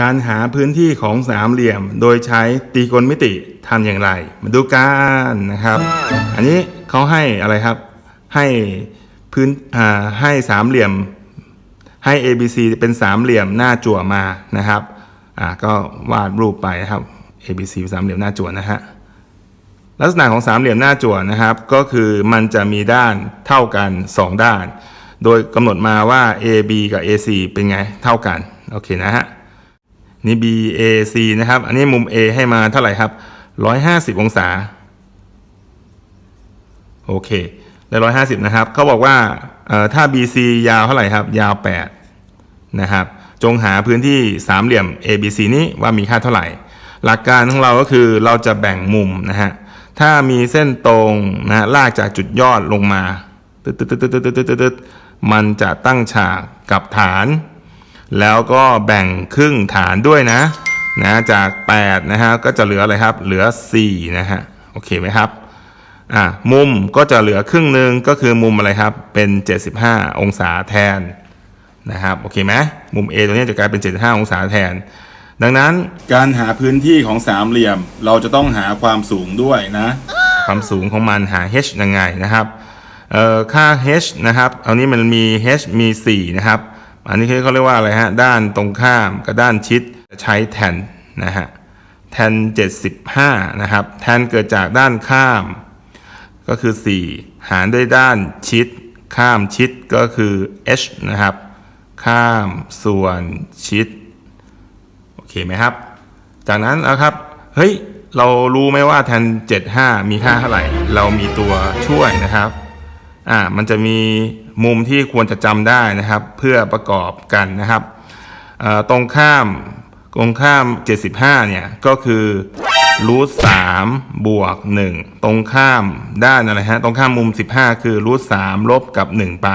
การหาพื้นที่ของสามเหลี่ยม โดยใช้ตีกณมิติทำอย่างไร มาดูกันนะครับ อันนี้เขาให้อะไรครับ ให้พื้นให้สามเหลี่ยม ให้ ABC เป็นสามเหลี่ยมหน้าจั่วมานะครับอ่าก็วาดรูปไปนะครับ ABC สามเหลี่ยมหน้าจั่วนะฮะลักษณะของสามเหลี่ยมหน้าจั่วนะครับ ก็คือมันจะมีด้านเท่ากัน 2 ด้าน โดยกำหนดมาว่า AB กับ AC เป็นไงเท่ากัน โอเคนะฮะ นี่ BAC นะครับ อันนี้มุม A ให้มาเท่าไหร่ครับ 150 องศา โอเคได้150 นะครับ เขาบอกว่าถ้า BC ยาวเท่าไหร่ครับ ยาว 8 นะครับ จงหาพื้นที่สามเหลี่ยม ABC นี้ว่ามีค่าเท่าไหร่ หลักการของเราก็คือเราจะแบ่งมุมนะฮะ ถ้ามีเส้นตรงนะฮะลากจากจุดยอดลงมาตึ๊ดตึ๊ดตึ๊ดตึ๊ดตึ๊ดตึ๊ดตึ๊ดมันจะตั้งฉากกับฐาน แล้วก็แบ่งครึ่งฐานด้วยนะนะจาก8นะฮะก็จะเหลืออะไรครับเหลือ4นะฮะโอเคไหมครับอะมุมก็จะเหลือครึ่งหนึ่งก็คือมุมอะไรครับเป็น 75 องศาแทนนะครับโอเคไหมมุม A ตัวนี้จะกลายเป็น 75 องศาแทน ดังนั้นการหาพื้นที่ของสามเหลี่ยม เราจะต้องหาความสูงด้วยนะ ความสูงของมันหา h ยังไงนะครับเอ่อค่า h นะครับเอานี้มันมี h มี 4 นะครับ อันนี้เขาเรียกว่าอะไรฮะ ด้านตรงข้ามกับด้านชิดจะใช้แทนนะฮะ แทน 75 นะครับ แทนเกิดจากด้านข้าม ก็คือ 4 หารด้วยด้านชิด ข้ามชิดก็คือ h นะครับ ข้ามส่วนชิด โอเคไหมครับ จากนั้นนะครับ เฮ้ย เรารู้ไหมว่าแทน 75 มีค่าเท่าไหร่ เรามีตัวช่วยนะครับ อ่า มันจะมี มุมที่ควรจะจำได้นะครับ เพื่อประกอบกันนะครับเอ่อตรงข้ามตรงข้าม 75 เนี่ย ก็คือรูท3บวก1ตรงข้ามด้านอะไรฮะตรงข้ามมุม 15 คือรูท3ลบกับ 1 ไป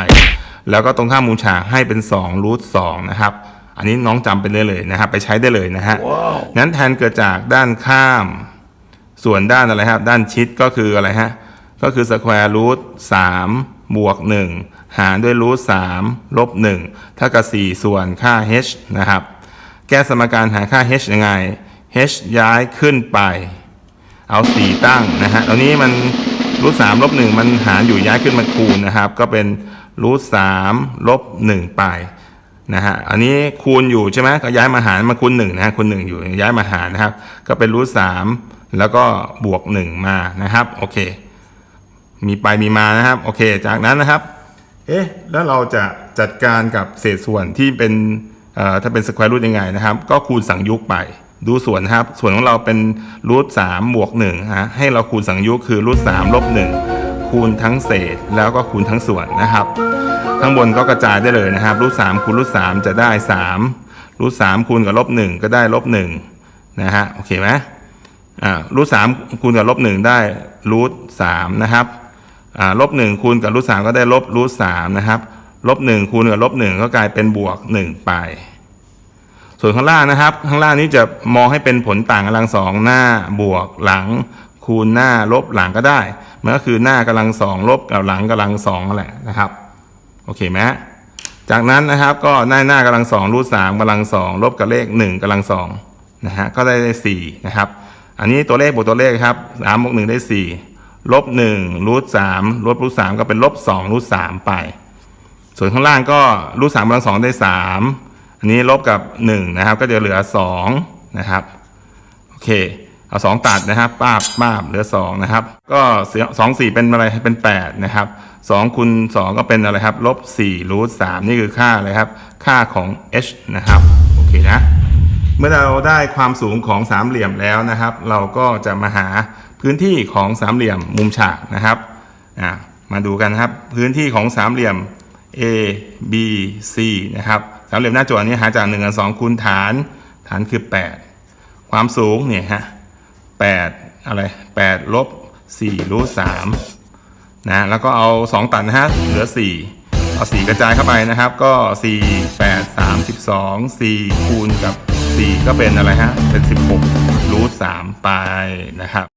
แล้วก็ตรงข้ามมุมฉากให้เป็น2รูท2นะครับ อันนี้น้องจำไปได้เลยนะครับ ไปใช้ได้เลยนะฮะงั้นแทนเกิดจากด้านข้าม ส่วนด้านอะไรครับ ด้านชิดก็คืออะไรฮะก็คือสแควร์รูทสามบวกหนึ่ง หารด้วยรูทสามลบหนึ่งเท่ากับสี่ส่วนค่า h นะครับ แก้สมการหาค่า h ยังไง h ย้ายขึ้นไป เอาสี่ตั้งนะฮะตอนนี้มันรูทสามลบหนึ่งมันหารอยู่ย้ายขึ้นมาคูณนะครับ ก็เป็นรูทสามลบหนึ่งไปนะฮะ อันนี้คูณอยู่ใช่ไหมก็ย้ายมาหารมาคูณหนึ่งนะฮะคูณหนึ่งอยู่ย้ายมาหารนะครับ ก็เป็นรูทสามแล้วก็บวกหนึ่งมานะครับ โอเค มีไปมีมานะครับ โอเค จากนั้นนะครับ เอ๊ะแล้วเราจะจัดการกับเศษส่วนที่เป็นถ้าเป็นสแควร์รูทยังไงนะครับ ก็คูณสังยุกไป ดูส่วนนะครับ ส่วนของเราเป็นรูทสามบวกหนึ่งฮะให้เราคูณสังยุกคือรูทสามลบหนึ่งคูณทั้งเศษแล้วก็คูณทั้งส่วนนะครับ ข้างบนก็กระจายได้เลยนะครับรูทสามคูณรูทสามจะได้สามรูทสามคูณกับลบหนึ่งก็ได้ลบหนึ่งนะฮะโอเคไหมอ่ารูทสามคูณกับลบหนึ่งได้รูทสามนะครับ ลบหนึ่งคูณกับรูทสามก็ได้ลบรูทสามนะครับลบหนึ่งคูณกับลบหนึ่งก็กลายเป็นบวกหนึ่งไป ส่วนข้างล่างนะครับ ข้างล่างนี้จะมองให้เป็นผลต่างกำลังสองหน้าบวกหลัง คูณหน้าลบหลังก็ได้มันก็คือหน้ากำลังสองลบกับหลังกำลังสองนั่นแหละนะครับโอเคไหมจากนั้นนะครับก็หน้าหน้ากำลังสองรูทสามกำลังสองลบกับเลขหนึ่งกำลังสองนะฮะก็ได้สี่นะครับ อันนี้ตัวเลขบวกตัวเลขครับสามบวกหนึ่งได้สี่ ลบหนึ่งรูทสามลบรูทสามก็เป็นลบสองรูทสามไป ส่วนข้างล่างก็รูทสามกำลังสองได้สามอันนี้ลบกับหนึ่งนะครับ ก็จะเหลือสองนะครับโอเคเอาสองตัดนะครับป้าบป้าบเหลือสองนะครับ ก็สองสี่เป็นอะไรเป็นแปดนะครับสองคูณสองก็เป็นอะไรครับลบสี่รูทสามนี่คือค่าอะไรครับ ค่าของ h นะครับโอเคนะเมื่อเราได้ความสูงของสามเหลี่ยมแล้วนะครับ เราก็จะมาหา พื้นที่ของสามเหลี่ยมมุมฉากนะครับมาดูกันนะครับ พื้นที่ของสามเหลี่ยม A B C นะครับสามเหลี่ยมหน้าจั่วนี้หาจาก1กับ2คูณฐานฐานคือ 8 ความสูงเนี่ยฮะ8อะไร8ลบ4รูท3นะแล้วก็เอา 2 ตัดนะฮะเหลือ 4 เอา 4 กระจายเข้าไปนะครับ ก็ 4 8 32 4 คูณกับ 4 ก็เป็นอะไรฮะเป็น 16รูท3ไปนะครับ